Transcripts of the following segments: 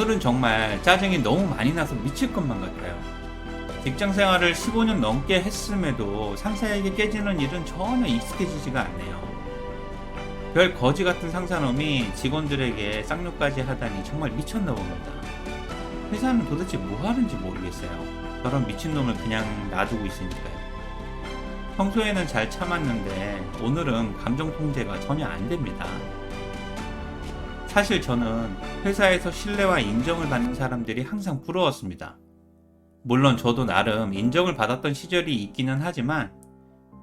오늘은 정말 짜증이 너무 많이 나서 미칠 것만 같아요. 직장 생활을 15년 넘게 했음에도 상사에게 깨지는 일은 전혀 익숙해지지가 않네요. 별 거지 같은 상사놈이 직원들에게 쌍욕까지 하다니 정말 미쳤나 봅니다. 회사는 도대체 뭐 하는지 모르겠어요. 저런 미친놈을 그냥 놔두고 있으니까요. 평소에는 잘 참았는데 오늘은 감정 통제가 전혀 안 됩니다. 사실 저는 회사에서 신뢰와 인정을 받는 사람들이 항상 부러웠습니다. 물론 저도 나름 인정을 받았던 시절이 있기는 하지만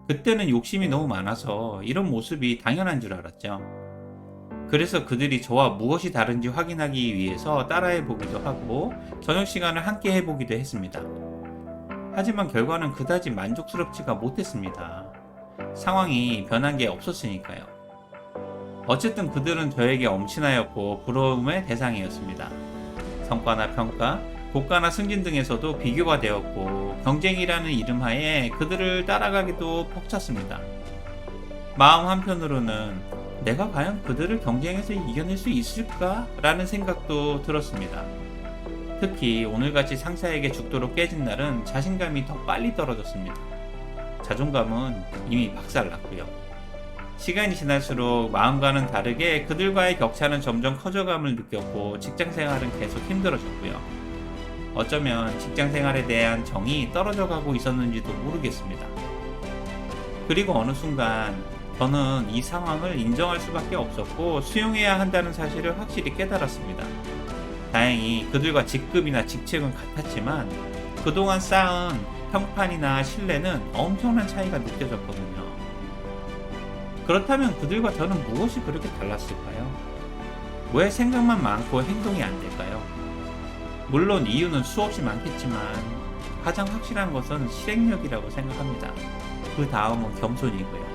그때는 욕심이 너무 많아서 이런 모습이 당연한 줄 알았죠. 그래서 그들이 저와 무엇이 다른지 확인하기 위해서 따라해 보기도 하고 저녁 시간을 함께 해 보기도 했습니다. 하지만 결과는 그다지 만족스럽지가 못했습니다. 상황이 변한 게 없었으니까요. 어쨌든 그들은 저에게 엄친하였고 부러움의 대상이었습니다. 성과나 평가, 고가나 승진 등에서도 비교가 되었고 경쟁이라는 이름 하에 그들을 따라가기도 벅찼습니다. 마음 한편으로는 내가 과연 그들을 경쟁에서 이겨낼 수 있을까? 라는 생각도 들었습니다. 특히 오늘같이 상사에게 죽도록 깨진 날은 자신감이 더 빨리 떨어졌습니다. 자존감은 이미 박살났고요. 시간이 지날수록 마음과는 다르게 그들과의 격차는 점점 커져감을 느꼈고 직장 생활은 계속 힘들어졌고요. 어쩌면 직장 생활에 대한 정이 떨어져 가고 있었는지도 모르겠습니다. 그리고 어느 순간 저는 이 상황을 인정할 수밖에 없었고 수용해야 한다는 사실을 확실히 깨달았습니다. 다행히 그들과 직급이나 직책은 같았지만 그동안 쌓은 평판이나 신뢰는 엄청난 차이가 느껴졌거든요. 그렇다면 그들과 저는 무엇이 그렇게 달랐을까요? 왜 생각만 많고 행동이 안 될까요? 물론 이유는 수없이 많겠지만 가장 확실한 것은 실행력이라고 생각합니다. 그 다음은 겸손이고요.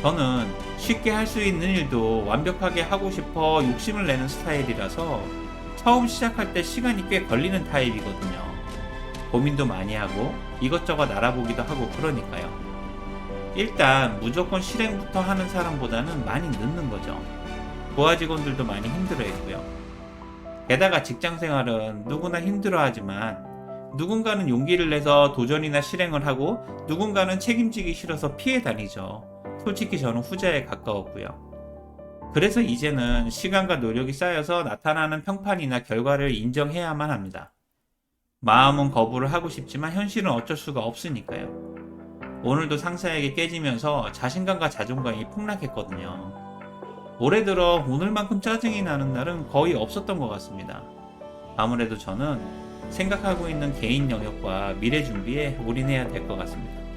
저는 쉽게 할 수 있는 일도 완벽하게 하고 싶어 욕심을 내는 스타일이라서 처음 시작할 때 시간이 꽤 걸리는 타입이거든요. 고민도 많이 하고 이것저것 알아보기도 하고 그러니까요. 일단 무조건 실행부터 하는 사람보다는 많이 늦는 거죠. 부하 직원들도 많이 힘들어 했고요. 게다가 직장 생활은 누구나 힘들어 하지만 누군가는 용기를 내서 도전이나 실행을 하고 누군가는 책임지기 싫어서 피해 다니죠. 솔직히 저는 후자에 가까웠고요. 그래서 이제는 시간과 노력이 쌓여서 나타나는 평판이나 결과를 인정해야만 합니다. 마음은 거부를 하고 싶지만 현실은 어쩔 수가 없으니까요. 오늘도 상사에게 깨지면서 자신감과 자존감이 폭락했거든요. 올해 들어 오늘만큼 짜증이 나는 날은 거의 없었던 것 같습니다. 아무래도 저는 생각하고 있는 개인 영역과 미래 준비에 올인해야 될 것 같습니다.